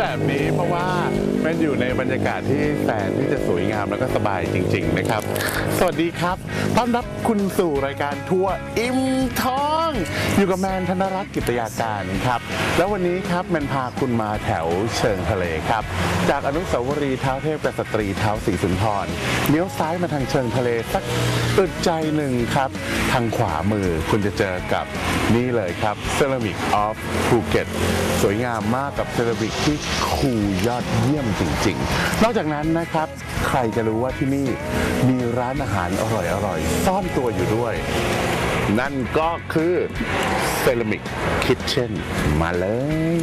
แบบนี้เพราะว่า มันอยู่ในบรรยากาศที่แสนที่จะสวยงามแล้วก็สบายจริง ๆ นะครับ สวัสดีครับ ต้อนรับคุณสู่รายการทัวร์อิ่มท้อง อยู่กับแมนธนรัตน์กิตยาการครับ แล้ววันนี้ครับแมนพาคุณมาแถวเชิงทะเลครับ จากอนุสาวรีย์เท้าเทพกษัตรีเท้าสีสุนทรเลี้ยวซ้ายมาทางเชิงทะเลสักอึดใจหนึ่งครับ ทางขวามือคุณจะเจอกับนี่เลยครับ Ceramic of Phuket สวยงามมากกับเซรามิกที่คูยอดเยี่ยมจริง ๆ นอกจากนั้นนะครับ ใครจะรู้ว่าที่นี่มีร้านอาหารอร่อยๆ ซ่อนตัวอยู่ด้วย นั่นก็คือเซรามิกคิทเช่นมาเลย